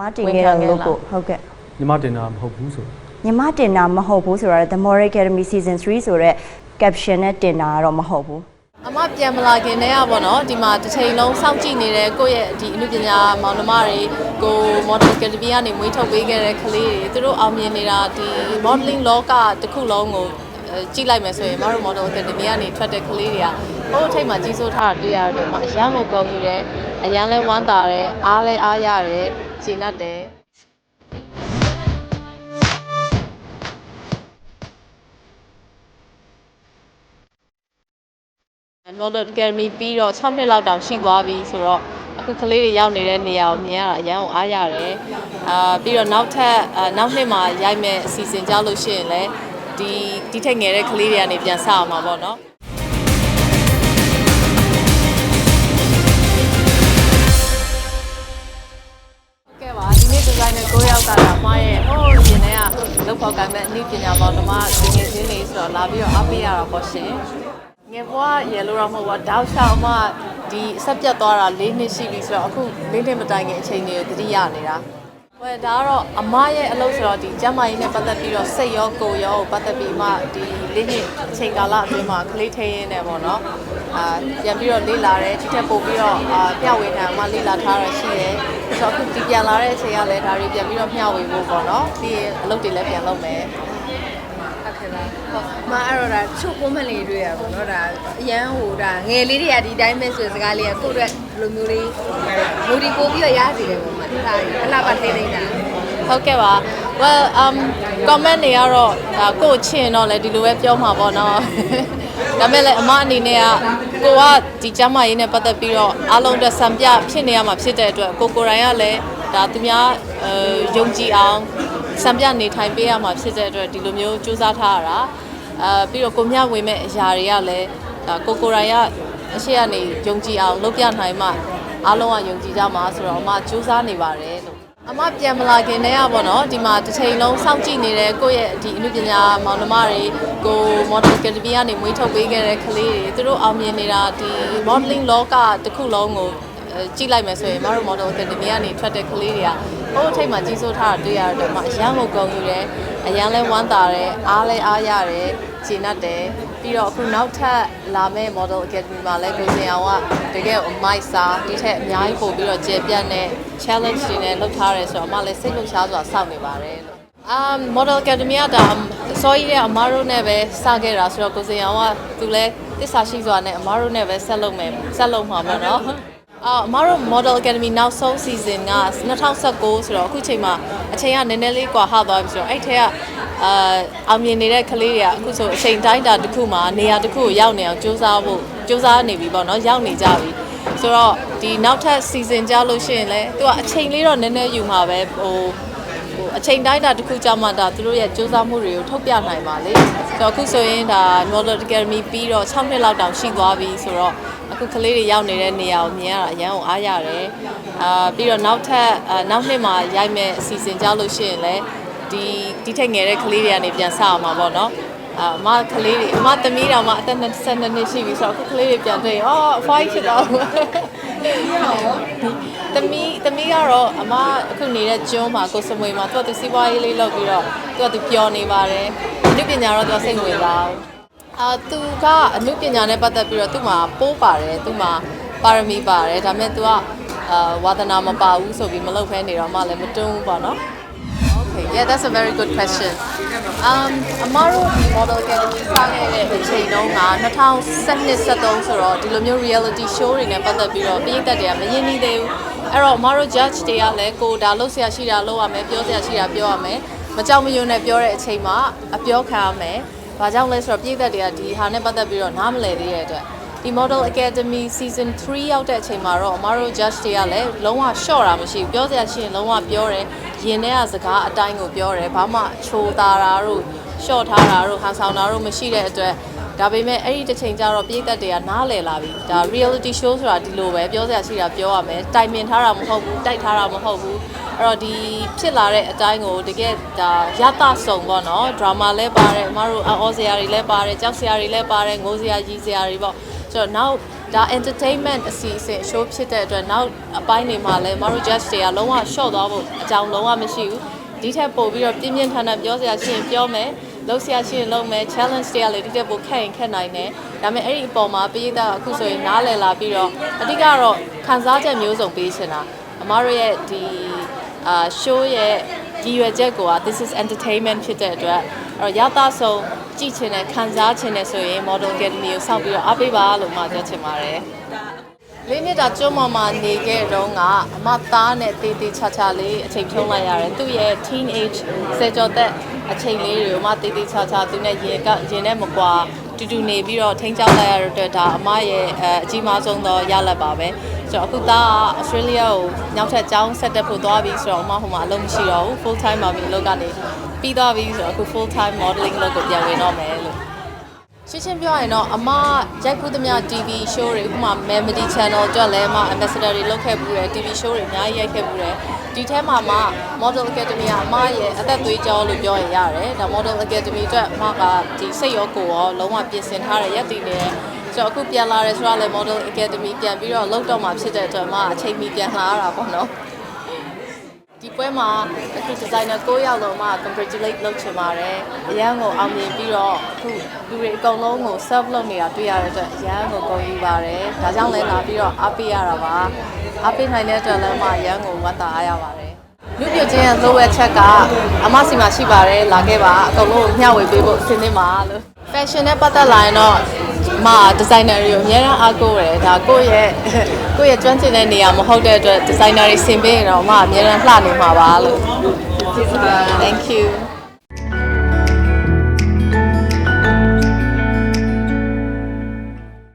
မတင်ခဲ့တာလို့ကိုဟုတ်ကဲ့ညီမတင်တာမဟုတ်ဘူးဆိုတော့ညီမတင်တာမဟုတ်ဘူးဆိုတော့ The Moral Academy Season 3ဆိုတော့ caption နဲ့တင်တာကတော့မဟုတ်ဘူးအမပြန်မလာခင်တည်းကပေါ့နော်ဒီမှာတစ်ချိန်လုံးစောင့်ကြည့်နေတဲ့ကိုယ့်ရဲ့ဒီအမှုပညာမောင်နှမတွေကို model academy ကနေမွေးထုတ်ပေးခဲ့တဲ့ကလေးတွေသူတို့အောင်မြင်နေတာဒီ modeling လောကတစ်ခုလုံးကိုအဲကြည့်လိုက်မယ်ဆိုရင်မတို့ model academy ကနေထွက်တဲ့ကလေးတွေကဟိုအထိတ်မှာကြီးစိုးထားတာတွေ့ရတော့မှအရန်ကိုကောင်းယူတယ်အရန်လဲဝမ်းသာတယ်အားလဲအားရတယ် ရှင်းတတ်တယ် Model Academy ပြီးတော့6နှစ်လောက်တောင်ရှိသွားပြီဆိုတော့အခုကလေးတွေရောက်နေတဲ့နေရာကိုမြင်ရတာအရန်ကိုအားရတယ်အာပြီးတော့နောက်ထပ်အာနောက်နှစ်မှာရိုက်မဲ့အစီအစဉ်ကြလို့ရှိရင်လည်းဒီဒီထက်ငယ်တဲ့ကလေးတွေကနေပြန်စအောင်ပါပေါ့နော် နေ့ဒီဇိုင်းနဲ့ကိုယောက်ကလာမရဲ့ဟိုးရင်ထဲကလောက်ဖော်ကံမဲ့အနည်းပညာပေါ်ဓမ္မဒီငယ်ချင်းလေးဆိုတော့လာပြီးတော့အားပေးရတာပေါ့ရှင်ငယ်ဘွားရေလို့တော့မဟုတ်ပါတောက်ချောင်းမှဒီအဆက်ပြတ်သွားတာ၄နှစ်ရှိပြီဆိုတော့အခု၄နှစ်မတိုင်ခင်အချိန်တွေကိုသတိရနေတာဝယ်ဒါကတော့အမရဲ့အလုပ်ဆိုတော့ဒီကျမ်းမာရေးနဲ့ပတ်သက်ပြီးတော့စိတ်ရောကိုယ်ရောကိုပတ်သက်ပြီးမှဒီလေးနှစ်အချိန်ကာလအတွင်းမှာကလေးထိန်းရင်းနဲ့ပေါ့နော် အာပြန်ပြီးတော့လေ့လာတယ်ဒီထက်ပိုပြီးတော့အာမျှဝေခံမှလေ့လာထားရရှိတယ်ဆိုတော့အခုဒီပြန်လာတဲ့အချိန်ကလည်းဒါတွေပြန်ပြီးတော့မျှဝေဖို့ပေါ့နော်ပြီးရင်အလုပ်တွေလည်းပြန်လုပ်မယ်ဟုတ်ကဲ့လားဟုတ်မအဲ့တော့ဒါချုပ်ကွန်းမလေးတွေ့ရပါတော့ဒါအရန်ဟိုဒါငယ်လေးတွေကဒီတိုင်းပဲဆိုစကားလေးကကိုယ့်အတွက်ဘယ်လိုမျိုးလေးမူဒီပို့ပြီးတော့ရစီတယ်ပေါ့မဒါအလားပါထိနေတာဟုတ်ကဲ့ပါ well um comment တွေကတော့ဒါကိုယ့်ချင်တော့လဲဒီလိုပဲပြောမှာပေါ့နော် ဒါပေမဲ့လည်းအမအနေနဲ့ကကိုကဒီကျမ်းမာရေးနဲ့ပတ်သက်ပြီးတော့အားလုံးအတွက်စံပြဖြစ်နေရမှာဖြစ်တဲ့အတွက်ကိုကိုယ်တိုင်ကလည်းဒါသူများအဲယုံကြည်အောင်စံပြနေထိုင်ပေးရမှာဖြစ်တဲ့အတွက်ဒီလိုမျိုးစူးစမ်းထားရတာအဲပြီးတော့ကိုမြဝင်မဲ့အရာတွေကလည်းဒါကိုကိုယ်တိုင်ကအရှိကနေယုံကြည်အောင်လုပ်ပြနိုင်မှအားလုံးကယုံကြည်ကြမှာဆိုတော့အမစူးစမ်းနေပါတယ်လို့ အမပြန်မလာခင်တည်းကပေါ့နော်ဒီမှာတစ်ချိန်လုံးစောင့်ကြည့်နေတဲ့ကိုယ့်ရဲ့ဒီအမှုပညာမောင်နှမတွေကို model academy ကနေမွေးထုတ်ပေးခဲ့တဲ့ကလေးတွေသူတို့အောင်မြင်နေတာဒီ modeling လောကတစ်ခုလုံးကိုအဲကြည့်လိုက်မယ်ဆိုရင်မတို့ model academy ကနေထွက်တဲ့ကလေးတွေက ဟိုအထိတ်မှာကြီးစိုးထားတာတွေ့ရတော့မှအရန်ကိုကောင်းယူတယ်အရန်လဲဝမ်းသာတယ်အားလဲအားရတယ်ရှင်းတတ်တယ်ပြီးတော့အခုနောက်ထပ်လာမယ့် model academy မှာလည်းကိုစင်အောင်ကတကယ်အမိုက်စာဒီထက်အများကြီးပို့ပြီးတော့ကျေပြတ်တဲ့ challenge တွေနဲ့လုပ်ထားရဲဆိုတော့အမလည်းစိတ်လှုပ်ရှားစွာစောင့်နေပါတယ်လို့ um model academy ကဒါစောကြီးတဲ့အမားတို့နဲ့ပဲစခဲ့တာဆိုတော့ကိုစင်အောင်ကသူလည်းတစ္ဆာရှိစွာနဲ့အမားတို့နဲ့ပဲဆက်လုပ်မယ်ဆက်လုပ်မှာပေါ့နော် အာအမားတို့ model academy နောက်ဆုံး season က2019ဆိုတော့အခုချိန်မှာအချိန်ကနည်းနည်းလေးကွာဟသွားပြီဆိုတော့အဲ့ထက်ကအာအောင်မြင်နေတဲ့ကလေးတွေကအခုဆိုအချိန်တိုင်းတာတစ်ခုမှာနေရာတစ်ခုကိုရောက်နေအောင်စူးစမ်းဖို့စူးစမ်းနေပြီပေါ့နော်ရောက်နေကြပြီဆိုတော့ဒီနောက်ထပ် season ကြလို့ရှိရင်လည်းသူကအချိန်လေးတော့နည်းနည်းယူမှာပဲဟိုဟိုအချိန်တိုင်းတာတစ်ခုကြာမှဒါသူတို့ရဲ့စူးစမ်းမှုတွေကိုထုတ်ပြနိုင်ပါလေဆိုတော့အခုဆိုရင်ဒါ Model Academy ပြီးတော့6နှစ်လောက်တောင်ရှိသွားပြီဆိုတော့ အခုကလေးတွေရောက်နေတဲ့နေရာကိုမြင်ရတာအရန်ကိုအားရတယ်အာပြီးတော့နောက်ထပ်အာနောက်နှစ်မှာရိုက်မဲ့အစီအစဉ်ကြလို့ရှိရင်လည်းဒီဒီထက်ငယ်တဲ့ကလေးတွေကနေပြန်စအောင်ပါပေါ့နော်အာအမကလေးတွေအမသမီးတော်မှအသက်22နှစ်ရှိပြီဆိုတော့အခုကလေးတွေပြန်တွေ့ရင်အော်အဖွားကြီးဖြစ်တော့သမီးသမီးကတော့အမအခုနေတဲ့ကျွန်းမှာကိုစမွေမှာသူကသူစီးပွားရေးလေးလုပ်ပြီးတော့သူကသူပျော်နေပါတယ်အနုပညာတော့သူကစိတ်ဝင်စားဘူး အာသူကအနုပညာနဲ့ပတ်သက်ပြီးတော့သူ့မှာပိုးပါတယ်သူ့မှာပါရမီပါတယ်ဒါပေမဲ့သူကအာဝါသနာမပါဘူးဆိုပြီးမလုပ်ဖဲနေတော့အမလည်းမတွန်းဘူးပေါ့နော် Okay, yeah, that's a very good question. Um, အမတို့ဒီ model academy စခဲ့တဲ့အချိန်တုန်းက2012 73ဆိုတော့ဒီလိုမျိုး reality show တွေနဲ့ပတ်သက်ပြီးတော့ပြည်သက်တွေကမရင်းနှီးသေးဘူး။အဲ့တော့အမတို့ judge တွေကလည်းကိုဒါလုပ်ဆရာရှိတာလုပ်ရမယ်ပြောဆရာရှိတာပြောရမယ်။မကြောက်မရွံ့နဲ့ပြောတဲ့အချိန်မှာအပြောခံရမယ်။ ဘာကြောင့်လဲဆိုတော့ပြည်သက်တွေကဒီဟာနဲ့ပတ်သက်ပြီးတော့နားမလည်သေးတဲ့အတွက်ဒီ Model Academy Season 3ရောက်တဲ့အချိန်မှာတော့အမတို့ judge တွေကလည်းလုံးဝ short တာမရှိဘူးပြောစရာရှိရင်လုံးဝပြောတယ်ရင်ထဲကစကားအတိုင်းကိုပြောတယ်ဘာမှချိုးသားတာတို့ short ထားတာတို့ဟန်ဆောင်တာတို့မရှိတဲ့အတွက် ဒါပေမဲ့အဲ့ဒီတစ်ချိန်ကျတော့ပြည်သက်တွေကနားလည်လာပြီဒါ reality show ဆိုတာဒီလိုပဲပြောစရာရှိတာပြောရမယ်တိုင်ပင်ထားတာမဟုတ်ဘူးတိုက်ထားတာမဟုတ်ဘူးအဲ့တော့ဒီဖြစ်လာတဲ့အတိုင်းကိုတကယ်ဒါရတဆုံပေါ့နော် drama လည်းပါတယ်အမတို့အော်စရာတွေလည်းပါတယ်ကြောက်စရာတွေလည်းပါတယ်ငိုစရာကြီးစရာတွေပေါ့ဆိုတော့နောက်ဒါ entertainment အစီအစဉ် show ဖြစ်တဲ့အတွက်နောက်အပိုင်းတွေမှာလည်းမတို့ judge တွေကလုံးဝ short သွားဖို့အကြောင်းလုံးဝမရှိဘူးဒီထက်ပိုပြီးတော့ပြင်းပြင်းထန်ထန်ပြောစရာရှိရင်ပြောမယ် လုပ်စရာရှိရင်လုပ်မယ် challenge တွေကလည်းဒီထက်ပိုခက်ရင်ခက်နိုင်တယ်ဒါပေမဲ့အဲ့ဒီအပေါ်မှာပြည်သားအခုဆိုရင်နားလည်လာပြီးတော့အဓိကတော့ခံစားချက်မျိုးစုံပေးချင်တာအမတို့ရဲ့ဒီအာ show ရဲ့ဒီရွယ်ချက်ကိုက this is entertainment ဖြစ်တဲ့အတွက်အဲ့တော့ရသဆုံးကြည့်ချင်တယ်ခံစားချင်တယ်ဆိုရင် model academy ကိုစောင့်ပြီးတော့အားပေးပါလို့မှပြောချင်ပါတယ် လေးနှစ်တာကျွန်းပေါ်မှာနေခဲ့တော့ကအမသားနဲ့တေးသေးချာချာလေးအချိန်ဖြုံးလိုက်ရတယ်သူ့ရဲ့ teenage ဆယ်ကျော်သက်အချိန်လေးတွေကိုအမတေးသေးချာချာသူနဲ့ရင်ကရင်နဲ့မကွာတူတူနေပြီးတော့ထိန်းချောက်လိုက်ရတဲ့အတွက်ဒါအမရဲ့အဲအကြီးမားဆုံးသောရလဒ်ပါပဲဆိုတော့အခုသားက Australia ကိုနောက်ထပ်ကျောင်းဆက်တက်ဖို့သွားပြီဆိုတော့အမဟိုမှာအလုပ်မရှိတော့ဘူး full time ပါပြီအလုပ်ကနေပြီးသွားပြီဆိုတော့အခု full time modeling လုပ်ကိုပြန်ဝင်တော့မယ်လို့ ရှင်းရှင်းပြောရရင်တော့အမရိုက်ကူးသမျှ TV show တွေဥပမာ Melody Channel အတွက်လည်းအမ ambassador တွေလုပ်ခဲ့ပူတယ် TV show တွေအများကြီးရိုက်ခဲ့ပူတယ်ဒီထဲမှာမှ Model Academy ကအမရဲ့အသက်သွေးကြောလို့ပြောရင်ရတယ်ဒါ Model Academy အတွက်အမကဒီစိတ်ရောကိုယ်ရောလုံးဝပြင်ဆင်ထားတဲ့ရက်တည်နေတယ်ဆိုတော့အခုပြန်လာတယ်ဆိုတော့လည်း Model Academy ပြန်ပြီးတော့လုပ်တော့မှဖြစ်တဲ့အတွက်အမအချိန်မီပြန်လာရတာပေါ့နော် ဒီပွဲမှာအခုဒီဇိုင်နာ9ယောက်လုံးမှ congratulate လုပ်ချင်ပါတယ်အရန်ကိုအောင်မြင်ပြီးတော့အခုလူတွေအကုန်လုံးကို serve လုပ်နေတာတွေ့ရတဲ့အတွက်အရန်ကိုဂုဏ်ယူပါတယ်ဒါကြောင့်လည်းလာပြီးတော့အားပေးရတာပါအားပေးနိုင်တဲ့အတွက်လည်းမှအရန်ကိုဝတ်တာအားရပါတယ်လူပြချင်းရဲ့လိုဝက်ချက်ကအမစီမှာရှိပါတယ်လာခဲ့ပါအကုန်လုံးကိုမျှဝေပေးဖို့အဆင်သင့်ပါလို့ fashion နဲ့ပတ်သက်လာရင်တော့ မဒီဇိုင်နာတွေကိုအများအားအားကိုးတယ်ဒါကိုယ့်ရဲ့ကိုယ့်ရဲ့ကျွမ်းကျင်တဲ့နေရာမဟုတ်တဲ့အတွက်ဒီဇိုင်နာတွေဆင်ပေးရင်တော့အမအများအားလှနေမှာပါလို့ Thank you